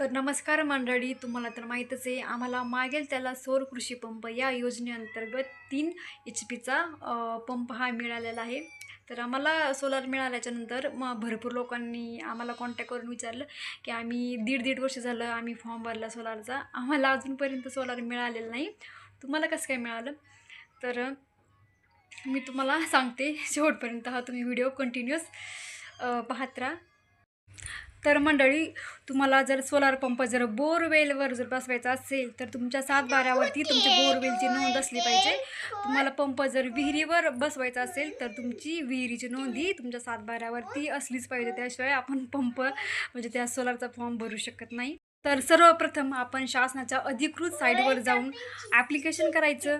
तर नमस्कार मंडळी तुम्हाला तर माहीतच आहे आम्हाला मागेल त्याला सौर कृषी पंप या योजनेअंतर्गत तीन एच पीचा पंप हा मिळालेला आहे. तर आम्हाला सोलार मिळाल्याच्यानंतर मग भरपूर लोकांनी आम्हाला कॉन्टॅक्ट करून विचारलं की आम्ही दीड दीड वर्ष झालं आम्ही फॉर्म भरला सोलारचा आम्हाला अजूनपर्यंत सोलार मिळालेलं नाही. तुम्हाला कसं काय मिळालं? तर मी तुम्हाला सांगते शेवटपर्यंत हा तुम्ही व्हिडिओ कंटिन्युअस पाहत राहा. तर मंडळी तुम्हाला जर सोलार पंप जर बोरवेलवर जर बसवायचा असेल तर तुमच्या सात बारावरती तुमच्या बोरवेलची नोंद असली पाहिजे. तुम्हाला पंप जर विहिरीवर बसवायचा असेल तर तुमची विहिरीची नोंद ही तुमच्या सात बारावरती असलीच पाहिजे. त्याशिवाय आपण पंप म्हणजे त्या सोलारचा फॉर्म भरू शकत नाही. तर सर्वप्रथम आपण शासनाच्या अधिकृत साईटवर जाऊन ॲप्लिकेशन करायचं.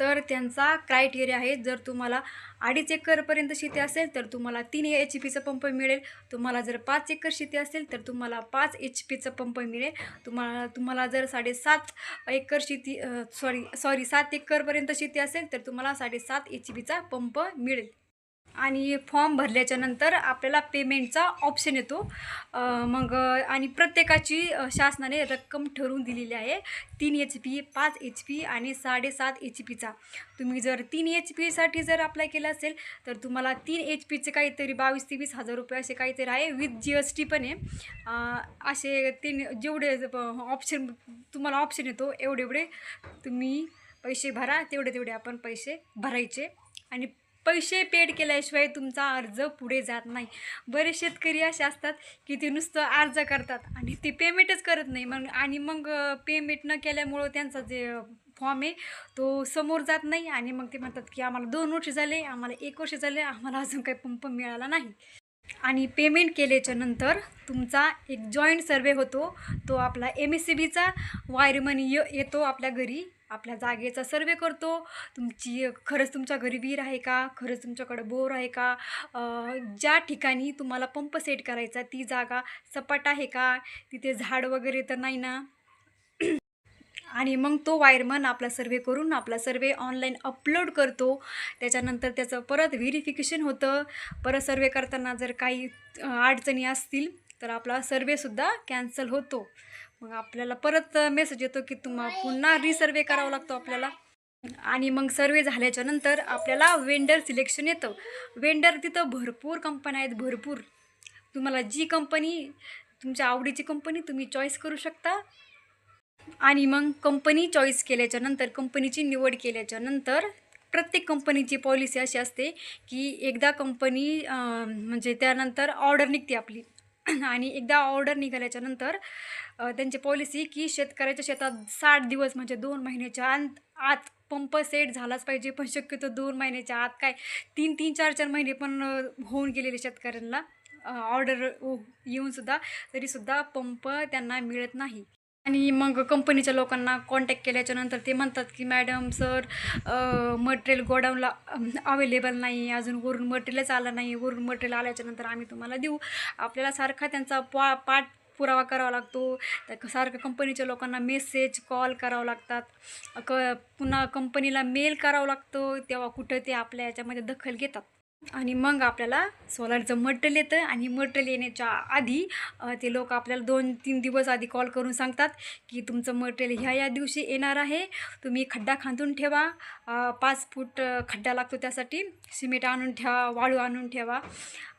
तर त्यांचा क्रायटेरिया आहे जर तुम्हाला अडीच एकरपर्यंत शेती असेल तर तुम्हाला तीन एच पीचा पंप मिळेल. तुम्हाला जर पाच एकर शेती असेल तर तुम्हाला पाच एच पीचा पंप मिळेल. तुम्हाला तुम्हाला जर साडेसात एकर शेती सॉरी सॉरी सात एकरपर्यंत शेती असेल तर तुम्हाला साडेसात एच पीचा पंप मिळेल. आणि फॉर्म भरल्याच्या नंतर आपल्याला पेमेंटचा ऑप्शन येतो. मग आणि प्रत्येकाची शासनाने रक्कम ठरवून दिलेली आहे. तीन एच पी पाच एच पी आणि साडेसात एच पीचा तुम्ही जर तीन एच पीसाठी जर अप्लाय केलं असेल तर तुम्हाला तीन एच पीचे काहीतरी बावीस ते वीस हजार रुपये असे काहीतरी आहे. विथ जी एस टी पण आहे. असे तीन जेवढे ऑप्शन तुम्हाला ऑप्शन येतो एवढे एवढे तुम्ही पैसे भरा. तेवढे तेवढे आपण पैसे भरायचे. आणि पैसे पेड केल्याशिवाय तुमचा अर्ज पुढे जात नाही. बरेच शेतकरी असे असतात की ते नुसतं अर्ज करतात आणि ते पेमेंटच करत नाही. मग आणि मग पेमेंट न केल्यामुळं त्यांचा जे फॉर्म आहे तो समोर जात नाही. आणि मग ते म्हणतात की आम्हाला दोन वर्ष झाले आम्हाला एक वर्ष झाले आम्हाला अजून काही पंप मिळाला नाही. आणि पेमेंट केल्याच्यानंतर तुमचा एक जॉईंट सर्वे होतो. तो आपला एम एस सी बीचा वायरमन य येतो आपल्या घरी. आपल्या जागेचा सर्वे करतो. तुमची खरंच तुमच्या घरी विहीर आहे का? खरंच तुमच्याकडं बोर आहे का? ज्या ठिकाणी तुम्हाला पंप सेट करायचा ती जागा सपाट आहे का? तिथे झाड वगैरे तर नाही ना? आणि मग तो वायरमन आपला सर्वे करून आपला सर्वे ऑनलाईन अपलोड करतो. त्याच्यानंतर त्याचं परत व्हेरिफिकेशन होतं. परत सर्वे करताना जर काही अडचणी असतील तर आपला सर्वेसुद्धा कॅन्सल होतो. मग आपल्याला परत मेसेज येतो की तुम्हाला पुन्हा रिसर्वे करावा लागतो आपल्याला. आणि मग सर्वे झाल्याच्यानंतर आपल्याला वेंडर सिलेक्शन येतं. वेंडर तिथं भरपूर कंपन्या आहेत भरपूर. तुम्हाला जी कंपनी तुमच्या आवडीची कंपनी तुम्ही चॉईस करू शकता. आणि मग कंपनी चॉईस केल्याच्यानंतर कंपनीची निवड केल्याच्यानंतर प्रत्येक कंपनीची पॉलिसी अशी असते की एकदा कंपनी म्हणजे त्यानंतर ऑर्डर निघते आपली. आणि एकदा ऑर्डर निघाल्याच्यानंतर त्यांची पॉलिसी की शेतकऱ्याच्या शेतात साठ दिवस म्हणजे दोन महिन्याच्या अंत आत पंप सेट झालाच पाहिजे पण शक्यतो दोन महिन्याच्या आत काय तीन तीन चार चार महिने पण होऊन गेलेले शेतकऱ्यांना ऑर्डर येऊनसुद्धा तरीसुद्धा पंप त्यांना मिळत नाही. आणि मग कंपनीच्या लोकांना कॉन्टॅक्ट केल्याच्यानंतर ते म्हणतात की मॅडम सर मटेरियल गोडाऊनला अवेलेबल नाही अजून वरून मटेरियलच आलं नाही वरून मटेरियल आल्याच्यानंतर आम्ही तुम्हाला देऊ. आपल्याला सारखा त्यांचा पा पाठ पुरावा करावा लागतो. त्या सारखं कंपनीच्या लोकांना मेसेज कॉल करावं लागतात. क पुन्हा कंपनीला मेल करावं लागतो. तेव्हा कुठं ते आपल्या याच्यामध्ये दखल घेतात. आणि मग आपल्याला सोलारचं मटेरियल येतं आणि मटेरियल येण्याच्या आधी ते लोक आपल्याला दोन तीन दिवस आधी कॉल करून सांगतात की तुमचं मटेरियल ह्या या दिवशी येणार आहे तुम्ही खड्डा खांदून ठेवा पाच फूट खड्डा लागतो त्यासाठी सिमेंट आणून ठेवा वाळू आणून ठेवा.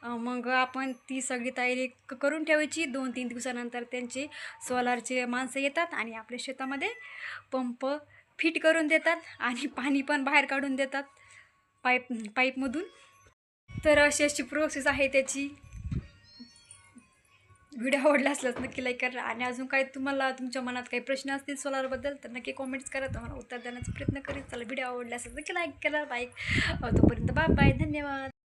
मग आपण ती सगळी तयारी क- करून ठेवायची. दोन तीन दिवसानंतर त्यांचे सोलारचे माणसं येतात आणि आपल्या शेतामध्ये पंप फिट करून देतात आणि पाणी पण बाहेर काढून देतात. पाईप पाईपमधून. तर अशी अशी प्रोसेस आहे त्याची. व्हिडिओ आवडला असलाच नक्की लाईक करा. आणि अजून काय तुम्हाला तुमच्या मनात काही प्रश्न असतील सोलारबद्दल तर नक्की कॉमेंट्स करा. तुम्हाला उत्तर देण्याचा प्रयत्न करेल चला व्हिडिओ आवडला असेल नक्की लाईक करा लाईक तोपर्यंत बाय बाय धन्यवाद.